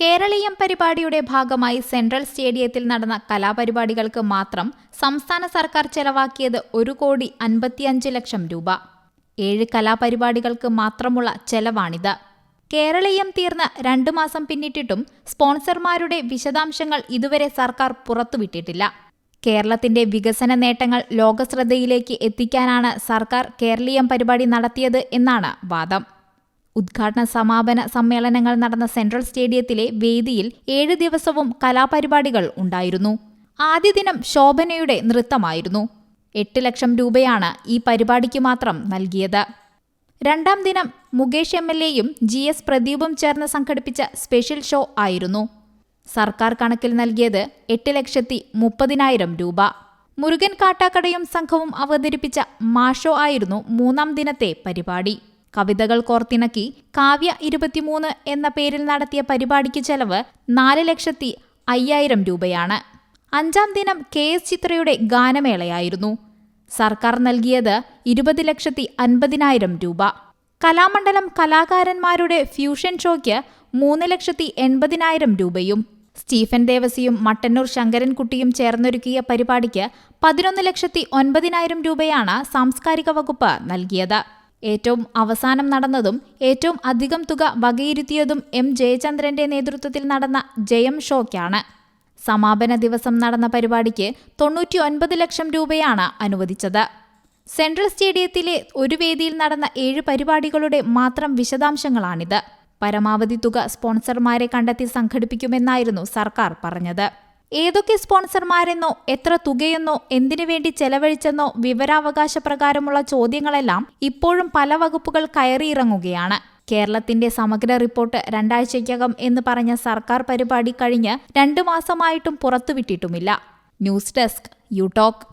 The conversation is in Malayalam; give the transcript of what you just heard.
കേരളീയം പരിപാടിയുടെ ഭാഗമായി സെൻട്രൽ സ്റ്റേഡിയത്തിൽ നടന്ന കലാപരിപാടികൾക്ക് മാത്രം സംസ്ഥാന സർക്കാർ ചെലവാക്കിയത് ഒരു കോടി അൻപത്തിയഞ്ച് ലക്ഷം രൂപ. ഏഴ് കലാപരിപാടികൾക്ക് മാത്രമുള്ള ചെലവാണിത്. കേരളീയം തീർന്ന് രണ്ടു മാസം പിന്നിട്ടിട്ടും സ്പോൺസർമാരുടെ വിശദാംശങ്ങൾ ഇതുവരെ സർക്കാർ പുറത്തുവിട്ടിട്ടില്ല. കേരളത്തിന്റെ വികസന നേട്ടങ്ങൾ ലോകശ്രദ്ധയിലേക്ക് എത്തിക്കാനാണ് സർക്കാർ കേരളീയം പരിപാടി നടത്തിയത് എന്നാണ് വാദം. ഉദ്ഘാടന സമാപന സമ്മേളനങ്ങൾ നടന്ന സെൻട്രൽ സ്റ്റേഡിയത്തിലെ വേദിയിൽ ഏഴ് ദിവസവും കലാപരിപാടികൾ ഉണ്ടായിരുന്നു. ആദ്യ ദിനം ശോഭനയുടെ നൃത്തമായിരുന്നു. എട്ട് ലക്ഷം രൂപയാണ് ഈ പരിപാടിക്ക് മാത്രം നൽകിയത്. രണ്ടാം ദിനം മുകേഷ് എം എൽ എയും ജി എസ് പ്രദീപും ചേർന്ന് സംഘടിപ്പിച്ച സ്പെഷ്യൽ ഷോ ആയിരുന്നു. സർക്കാർ കണക്കിൽ നൽകിയത് എട്ട് ലക്ഷത്തി മുപ്പതിനായിരം രൂപ. മുരുകൻ കാട്ടാക്കടയും സംഘവും അവതരിപ്പിച്ച മാഷോ ആയിരുന്നു മൂന്നാം ദിനത്തെ പരിപാടി. കവിതകൾ കോർത്തിണക്കി കാവ്യ ഇരുപത്തിമൂന്ന് എന്ന പേരിൽ നടത്തിയ പരിപാടിക്ക് ചെലവ് നാല് ലക്ഷത്തി അയ്യായിരം രൂപയാണ്. അഞ്ചാം ദിനം കെ എസ് ചിത്രയുടെ ഗാനമേളയായിരുന്നു. സർക്കാർ നൽകിയത് ഇരുപത് ലക്ഷത്തി അൻപതിനായിരം രൂപ. കലാമണ്ഡലം കലാകാരന്മാരുടെ ഫ്യൂഷൻ ഷോയ്ക്ക് മൂന്ന് ലക്ഷത്തി എൺപതിനായിരം രൂപയും സ്റ്റീഫൻ ദേവസിയും മട്ടന്നൂർ ശങ്കരൻകുട്ടിയും ചേർന്നൊരുക്കിയ പരിപാടിക്ക് പതിനൊന്ന് ലക്ഷത്തി ഒൻപതിനായിരം രൂപയാണ് സാംസ്കാരിക വകുപ്പ് നൽകിയത്. ഏറ്റവും അവസാനം നടന്നതും ഏറ്റവും അധികം തുക വകയിരുത്തിയതും എം ജയചന്ദ്രന്റെ നേതൃത്വത്തിൽ നടന്ന ജയം ഷോയ്ക്കാണ്. സമാപന ദിവസം നടന്ന പരിപാടിക്ക് തൊണ്ണൂറ്റി ഒൻപത് ലക്ഷം രൂപയാണ് അനുവദിച്ചത്. സെൻട്രൽ സ്റ്റേഡിയത്തിലെ ഒരു വേദിയിൽ നടന്ന ഏഴ് പരിപാടികളുടെ മാത്രം വിശദാംശങ്ങളാണിത്. പരമാവധി തുക സ്പോൺസർമാരെ കണ്ടെത്തി സംഘടിപ്പിക്കുമെന്നായിരുന്നു സർക്കാർ പറഞ്ഞത്. ഏതൊക്കെ സ്പോൺസർമാരെന്നോ എത്ര തുകയെന്നോ എന്തിനു വേണ്ടി ചെലവഴിച്ചെന്നോ വിവരാവകാശ പ്രകാരമുള്ള ചോദ്യങ്ങളെല്ലാം ഇപ്പോഴും പല വകുപ്പുകൾ കയറിയിറങ്ങുകയാണ്. കേരളത്തിന്റെ സമഗ്ര റിപ്പോർട്ട് രണ്ടാഴ്ചയ്ക്കകം എന്ന് പറഞ്ഞ സർക്കാർ പരിപാടി കഴിഞ്ഞ് രണ്ടു മാസമായിട്ടും പുറത്തുവിട്ടിട്ടുമില്ല. News desk you talk